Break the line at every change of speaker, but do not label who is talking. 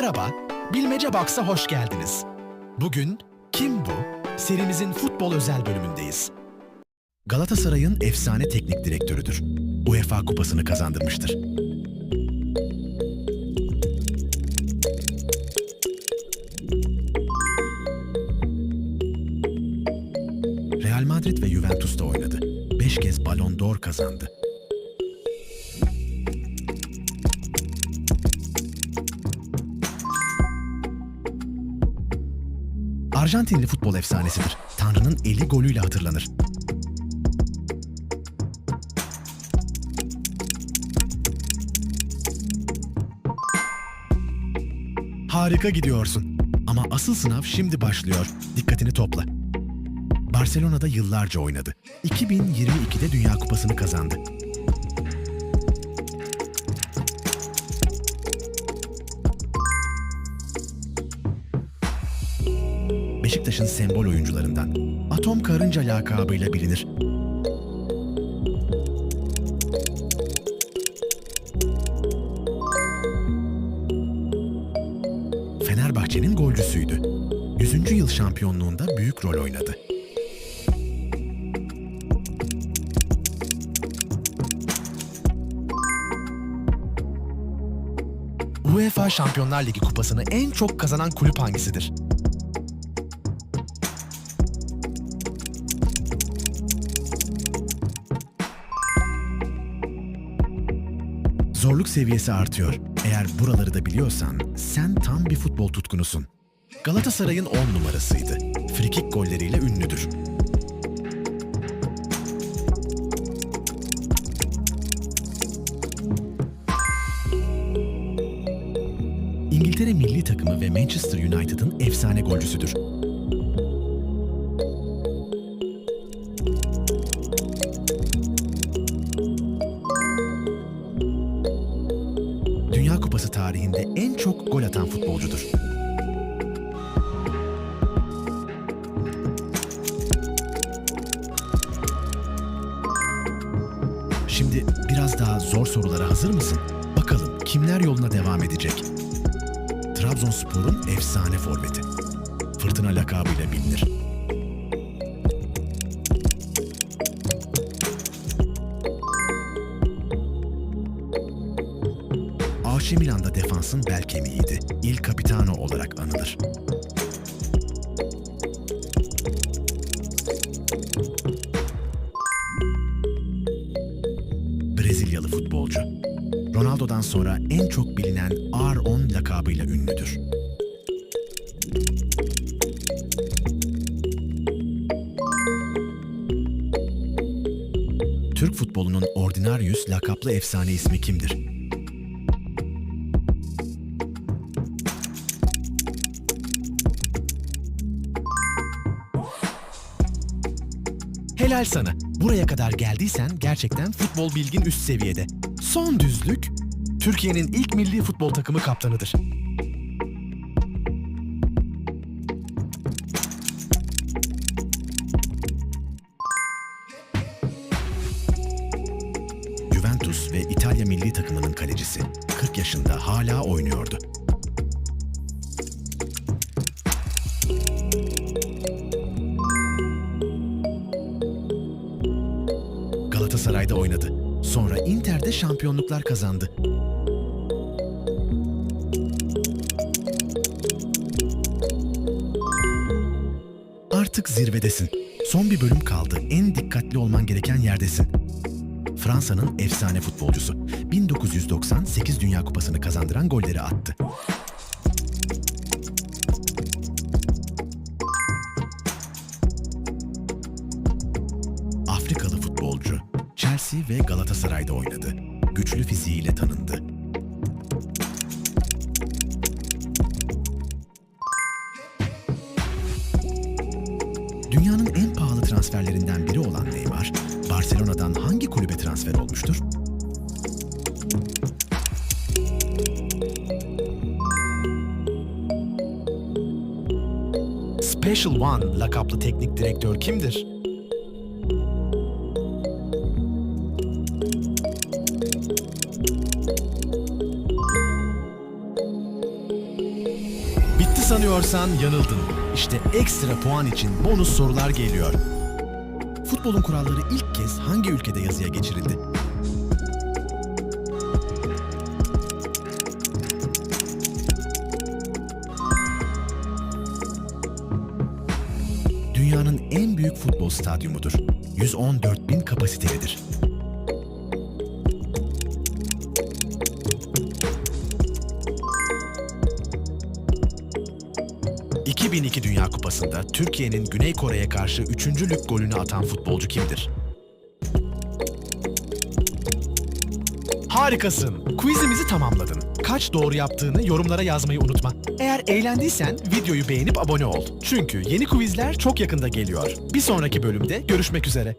Merhaba, Bilmece Box'a hoş geldiniz. Bugün Kim Bu? Serimizin futbol özel bölümündeyiz. Galatasaray'ın efsane teknik direktörüdür. UEFA kupasını kazandırmıştır. Real Madrid ve Juventus'ta oynadı. Beş kez Ballon d'Or kazandı. Arjantinli futbol efsanesidir. Tanrı'nın eli golüyle hatırlanır. Harika gidiyorsun. Ama asıl sınav şimdi başlıyor. Dikkatini topla. Barcelona'da yıllarca oynadı. 2022'de Dünya Kupası'nı kazandı. Beşiktaş'ın sembol oyuncularından. Atom Karınca lakabıyla bilinir. Fenerbahçe'nin golcüsüydü. 100. yıl şampiyonluğunda büyük rol oynadı. UEFA Şampiyonlar Ligi kupasını en çok kazanan kulüp hangisidir? Zorluk seviyesi artıyor. Eğer buraları da biliyorsan sen tam bir futbol tutkunusun. Galatasaray'ın 10 numarasıydı. Frikik golleriyle ünlüdür. İngiltere milli takımı ve Manchester United'ın efsane golcüsüdür. Kupası tarihinde en çok gol atan futbolcudur. Şimdi biraz daha zor sorulara hazır mısın? Bakalım kimler yoluna devam edecek? Trabzonspor'un efsane forveti. Fırtına lakabıyla bilinir. AC Milan'da defansın bel kemiğiydi. Il Capitano olarak anılır. Brezilyalı futbolcu. Ronaldo'dan sonra en çok bilinen R10 lakabıyla ünlüdür. Türk futbolunun Ordinarius lakaplı efsane ismi kimdir? Helal sana. Buraya kadar geldiysen gerçekten futbol bilgin üst seviyede. Son düzlük, Türkiye'nin ilk milli futbol takımı kaptanıdır. Juventus ve İtalya milli takımının kalecisi. 40 yaşında hala oynuyordu. Galatasaray'da oynadı. Sonra Inter'de şampiyonluklar kazandı. Artık zirvedesin. Son bir bölüm kaldı. En dikkatli olman gereken yerdesin. Fransa'nın efsane futbolcusu. 1998 Dünya Kupası'nı kazandıran golleri attı. Chelsea ve Galatasaray'da oynadı. Güçlü fiziğiyle tanındı. Dünyanın en pahalı transferlerinden biri olan Neymar, Barcelona'dan hangi kulübe transfer olmuştur? Special One lakaplı teknik direktör kimdir? Sanıyorsan yanıldın. İşte ekstra puan için bonus sorular geliyor. Futbolun kuralları ilk kez hangi ülkede yazıya geçirildi? Dünyanın en büyük futbol stadyumudur. 114 bin kapasitelidir. 2002 Dünya Kupası'nda Türkiye'nin Güney Kore'ye karşı 3. lig golünü atan futbolcu kimdir? Harikasın. Quizimizi tamamladın. Kaç doğru yaptığını yorumlara yazmayı unutma. Eğer eğlendiysen videoyu beğenip abone ol. Çünkü yeni quizler çok yakında geliyor. Bir sonraki bölümde görüşmek üzere.